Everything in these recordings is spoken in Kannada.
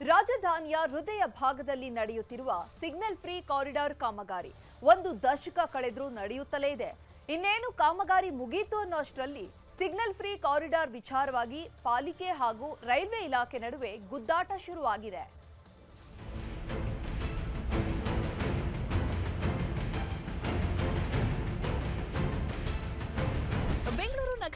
ರಾಜಧಾನಿಯ ಹೃದಯ ಭಾಗದಲ್ಲಿ ನಡೆಯುತ್ತಿರುವ ಸಿಗ್ನಲ್ ಫ್ರೀ ಕಾರಿಡಾರ್ ಕಾಮಗಾರಿ ಒಂದು ದಶಕ ಕಳೆದರೂ ನಡೆಯುತ್ತಲೇ ಇದೆ. ಇನ್ನೇನು ಕಾಮಗಾರಿ ಮುಗೀತು ಅನ್ನೋಷ್ಟರಲ್ಲಿ ಸಿಗ್ನಲ್ ಫ್ರೀ ಕಾರಿಡಾರ್ ವಿಚಾರವಾಗಿ ಪಾಲಿಕೆ ಹಾಗೂ ರೈಲ್ವೆ ಇಲಾಖೆ ನಡುವೆ ಗುದ್ದಾಟ ಶುರುವಾಗಿದೆ.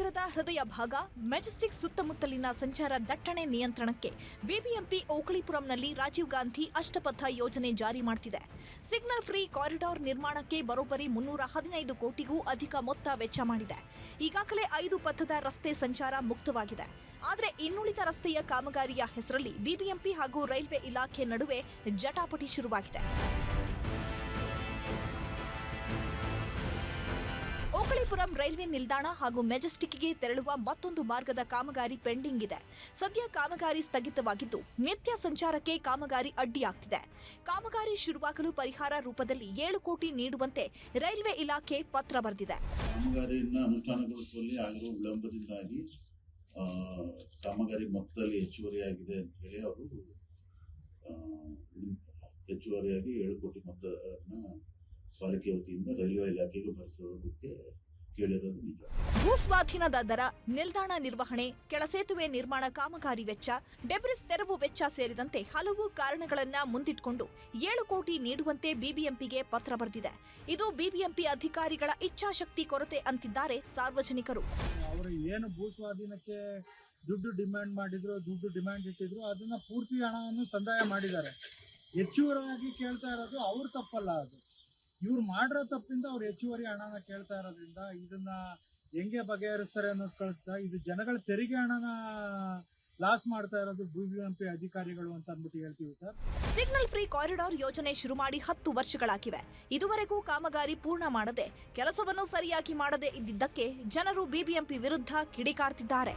ನಗರದ ಹೃದಯ ಭಾಗ, ಮೆಜೆಸ್ಟಿಕ್ ಸುತ್ತಮುತ್ತಲಿನ ಸಂಚಾರ ದಟ್ಟಣೆ ನಿಯಂತ್ರಣಕ್ಕೆ ಬಿಬಿಎಂಪಿ ಓಕಳಿಪುರಂನಲ್ಲಿ ರಾಜೀವ್ ಗಾಂಧಿ ಅಷ್ಟಪಥ ಯೋಜನೆ ಜಾರಿ ಮಾಡ್ತಿದೆ. ಸಿಗ್ನಲ್ ಫ್ರೀ ಕಾರಿಡಾರ್ ನಿರ್ಮಾಣಕ್ಕೆ ಬರೋಬ್ಬರಿ ಮುನ್ನೂರ ಹದಿನೈದು ಕೋಟಿಗೂ ಅಧಿಕ ಮೊತ್ತ ವೆಚ್ಚ ಮಾಡಿದೆ. ಈಗಾಗಲೇ ಐದು ಪಥದ ರಸ್ತೆ ಸಂಚಾರ ಮುಕ್ತವಾಗಿದೆ. ಆದರೆ ಇನ್ನುಳಿದ ರಸ್ತೆಯ ಕಾಮಗಾರಿಯ ಹೆಸರಲ್ಲಿ ಬಿಬಿಎಂಪಿ ಹಾಗೂ ರೈಲ್ವೆ ಇಲಾಖೆ ನಡುವೆ ಜಟಾಪಟಿ ಶುರುವಾಗಿದೆ. ಓಕಳಿಪುರಂ ರೈಲ್ವೆ ನಿಲ್ದಾಣ ಹಾಗೂ ಮೆಜೆಸ್ಟಿಕ್ಗೆ ತೆರಳುವ ಮತ್ತೊಂದು ಮಾರ್ಗದ ಕಾಮಗಾರಿ ಪೆಂಡಿಂಗ್ ಇದೆ. ಸದ್ಯ ಕಾಮಗಾರಿ ಸ್ಥಗಿತವಾಗಿದ್ದು, ನಿತ್ಯ ಸಂಚಾರಕ್ಕೆ ಕಾಮಗಾರಿ ಅಡ್ಡಿಯಾಗ್ತಿದೆ. ಕಾಮಗಾರಿ ಶುರುವಾಗಲು ಪರಿಹಾರ ರೂಪದಲ್ಲಿ ಏಳು ಕೋಟಿ ನೀಡುವಂತೆ ರೈಲ್ವೆ ಇಲಾಖೆ ಪತ್ರ ಬರೆದಿದೆ. ಕಾಮಗಾರಿ ಮೊತ್ತದಲ್ಲಿ ಹೆಚ್ಚುವರಿಯಾಗಿದೆ ಅಂತ ಹೇಳಿ ಅವರು ಹೆಚ್ಚುವರಿಯಾಗಿ ಏಳು ಕೋಟಿ ಮೊತ್ತನ ಪಾಲಿಕೆ ವತಿಯಿಂದ ರೈಲ್ವೆ ಇಲಾಖೆಗೆ ಕೇಳಿರೋದು ನಿಜ. ಭೂಸ್ವಾಧೀನದ ದರ ನಿಲ್ದಾಣ ನಿರ್ವಹಣೆ ಕೆಳಸೇತುವೆ ನಿರ್ಮಾಣ ಕಾಮಗಾರಿ ವೆಚ್ಚ ಡೆಬ್ರಿಸ್ ತೆರವು ವೆಚ್ಚ ಸೇರಿದಂತೆ ಹಲವು ಕಾರಣಗಳನ್ನ ಮುಂದಿಟ್ಕೊಂಡು ಏಳು ಕೋಟಿ ನೀಡುವಂತೆ ಬಿಬಿಎಂಪಿಗೆ ಪತ್ರ ಬರೆದಿದೆ. ಇದು ಬಿಬಿಎಂಪಿ ಅಧಿಕಾರಿಗಳ ಇಚ್ಛಾಶಕ್ತಿ ಕೊರತೆ ಅಂತಿದ್ದಾರೆ ಸಾರ್ವಜನಿಕರು. ಅವರು ಏನು ಭೂ ಸ್ವಾಧೀನಕ್ಕೆ ದುಡ್ಡು ಡಿಮ್ಯಾಂಡ್ ಮಾಡಿದ್ರು ದುಡ್ಡು ಡಿಮ್ಯಾಂಡ್ ಇಟ್ಟಿದ್ರು ಅದನ್ನ ಪೂರ್ತಿ ಹಣವನ್ನು ಸಂದಾಯ ಮಾಡಿದ್ದಾರೆ. ಹೆಚ್ಚುವರಾಗಿ ಕೇಳ್ತಾ ಇರೋದು ಅವ್ರ ತಪ್ಪಲ್ಲ ಅದು. ಇವ್ರು ಮಾಡಿರೋ ತಪ್ಪಿಂದ ಅವ್ರು ಹೆಚ್ಚುವರಿ ಹಣನ ಕೇಳ್ತಾ ಇರೋದ್ರಿಂದ ಇದನ್ನ ಹೆಂಗೆ ಬಗೆಹರಿಸ್ತಾರೆ ಅನ್ನೋದು ಕಳ್ತಾ ಇದು ಜನಗಳ ತೆರಿಗೆ ಹಣನ ಲಾಸ್ ಮಾಡ್ತಾ ಇರೋದು ಬಿಬಿಎಂಪಿ ಅಧಿಕಾರಿಗಳು ಅಂತ ಅಂದ್ಬಿಟ್ಟು ಹೇಳ್ತೀವಿ ಸರ್. ಸಿಗ್ನಲ್ ಫ್ರೀ ಕಾರಿಡಾರ್ ಯೋಜನೆ ಶುರು ಮಾಡಿ ಹತ್ತು ವರ್ಷಗಳಾಗಿವೆ. ಇದುವರೆಗೂ ಕಾಮಗಾರಿ ಪೂರ್ಣ ಮಾಡದೆ ಕೆಲಸವನ್ನು ಸರಿಯಾಗಿ ಮಾಡದೆ ಇದ್ದಿದ್ದಕ್ಕೆ ಜನರು ಬಿಬಿಎಂಪಿ ವಿರುದ್ಧ ಕಿಡಿಕಾರ್ತಿದ್ದಾರೆ.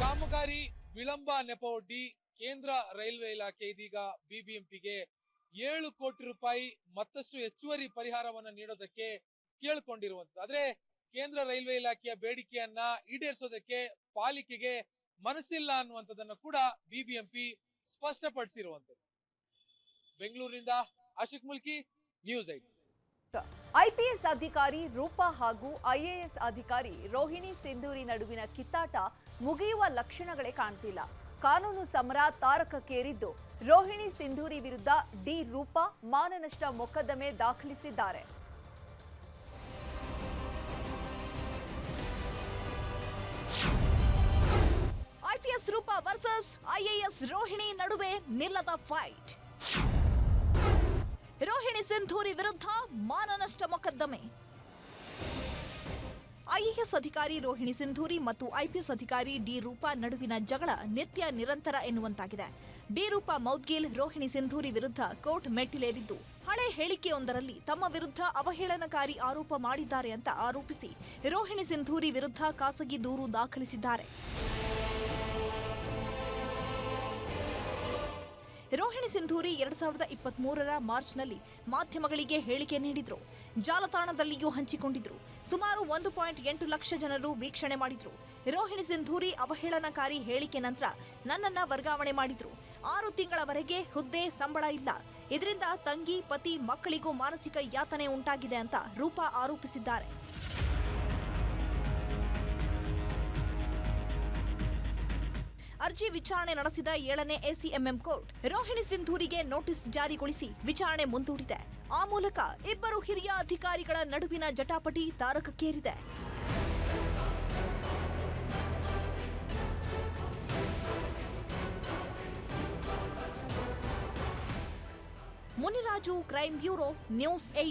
ಕಾಮಗಾರಿ ವಿಳಂಬ ನೆಪವೊಡ್ಡಿ ಕೇಂದ್ರ ರೈಲ್ವೆ ಇಲಾಖೆ ಇದೀಗ ಬಿಬಿಎಂಪಿಗೆ ಏಳು ಕೋಟಿ ರೂಪಾಯಿ ಮತ್ತಷ್ಟು ಹೆಚ್ಚುವರಿ ಪರಿಹಾರವನ್ನ ನೀಡೋದಕ್ಕೆ ಕೇಳಿಕೊಂಡಿರುವಂತದ್ದು ಆದ್ರೆ ಕೇಂದ್ರ ರೈಲ್ವೆ ಇಲಾಖೆಯ ಬೇಡಿಕೆಯನ್ನ ಈಡೇರಿಸೋದಕ್ಕೆ ಪಾಲಿಕೆಗೆ ಮನಸ್ಸಿಲ್ಲ ಅನ್ನುವಂಥದ್ದನ್ನು ಕೂಡ ಬಿಬಿಎಂಪಿ ಸ್ಪಷ್ಟಪಡಿಸಿರುವಂತದ್ದು ಬೆಂಗಳೂರಿನಿಂದ ಆಶಿಕ್ ಮುಲ್ಕಿ ನ್ಯೂಸ್ ಐಟ್ ಐಪಿಎಸ್ ಅಧಿಕಾರಿ ರೂಪಾ ಹಾಗೂ ಐಎಎಸ್ ಅಧಿಕಾರಿ ರೋಹಿಣಿ ಸಿಂಧೂರಿ ನಡುವಿನ ಕಿತ್ತಾಟ ಮುಗಿಯುವ ಲಕ್ಷಣಗಳೇ ಕಾಣ್ತಿಲ್ಲ. ಕಾನೂನು ಸಮರ ತಾರಕಕ್ಕೇರಿದ್ದು, ರೋಹಿಣಿ ಸಿಂಧೂರಿ ವಿರುದ್ಧ ಡಿ ರೂಪಾ ಮಾನನಷ್ಟ ಮೊಕದ್ದಮೆ ದಾಖಲಿಸಿದ್ದಾರೆ. IPS Roopa versus IAS Rohini ನಡುವೆ ನಿಲ್ಲದ ಫೈಟ್ ರೋಹಿಣಿ ಸಿಂಧೂರಿ ವಿರುದ್ಧ ಮಾನನಷ್ಟ ಮೊಕದ್ದಮೆ. ಐಎಎಸ್ ಅಧಿಕಾರಿ ರೋಹಿಣಿ ಸಿಂಧೂರಿ ಮತ್ತು ಐಪಿಎಸ್ ಅಧಿಕಾರಿ ಡಿ ರೂಪಾ ನಡುವಿನ ಜಗಳ ನಿತ್ಯ ನಿರಂತರ ಎನ್ನುವಂತಾಗಿದೆ. ಡಿ ರೂಪಾ ಮೌದ್ಗಿಲ್ ರೋಹಿಣಿ ಸಿಂಧೂರಿ ವಿರುದ್ಧ ಕೋರ್ಟ್ ಮೆಟ್ಟಿಲೇರಿದ್ದು, ಹಳೆ ಹೇಳಿಕೆಯೊಂದರಲ್ಲಿ ತಮ್ಮ ವಿರುದ್ಧ ಅವಹೇಳನಕಾರಿ ಆರೋಪ ಮಾಡಿದ್ದಾರೆ ಅಂತ ಆರೋಪಿಸಿ ರೋಹಿಣಿ ಸಿಂಧೂರಿ ವಿರುದ್ಧ ಖಾಸಗಿ ದೂರು ದಾಖಲಿಸಿದ್ದಾರೆ. ರೋಹಿಣಿ ಸಿಂಧೂರಿ ಎರಡ್ ಸಾವಿರದ ಇಪ್ಪತ್ತ್ ಮಾರ್ಚ್ನಲ್ಲಿ ಮಾಧ್ಯಮಗಳಿಗೆ ಹೇಳಿಕೆ ನೀಡಿದ್ರು. ಜಾಲತಾಣದಲ್ಲಿಯೂ ಹಂಚಿಕೊಂಡಿದ್ರು. ಸುಮಾರು ಒಂದು ಪಾಯಿಂಟ್ ಎಂಟು ಲಕ್ಷ ಜನರು ವೀಕ್ಷಣೆ ಮಾಡಿದ್ರು. ರೋಹಿಣಿ ಸಿಂಧೂರಿ ಅವಹೇಳನಕಾರಿ ಹೇಳಿಕೆ ನಂತರ ನನ್ನನ್ನ ವರ್ಗಾವಣೆ ಮಾಡಿದ್ರು. ಆರು ತಿಂಗಳವರೆಗೆ ಹುದ್ದೆ ಸಂಬಳ ಇಲ್ಲ. ಇದರಿಂದ ತಂಗಿ, ಪತಿ, ಮಕ್ಕಳಿಗೂ ಮಾನಸಿಕ ಯಾತನೆ ಉಂಟಾಗಿದೆ ಅಂತ ರೂಪಾ ಆರೋಪಿಸಿದ್ದಾರೆ. ಅರ್ಜಿ ವಿಚಾರಣೆ ನಡೆಸಿದ ಏಳನೇ ಎಸಿಎಂಎಂ ಕೋರ್ಟ್, ರೋಹಿಣಿ ಸಿಂಧೂರಿಗೆ ನೋಟಿಸ್ ಜಾರಿಗೊಳಿಸಿ ವಿಚಾರಣೆ ಮುಂದೂಡಿದೆ. ಆ ಮೂಲಕ ಇಬ್ಬರು ಹಿರಿಯ ಅಧಿಕಾರಿಗಳ ನಡುವಿನ ಜಟಾಪಟಿ ತಾರಕಕ್ಕೇರಿದೆ. Muniraju crime bureau, news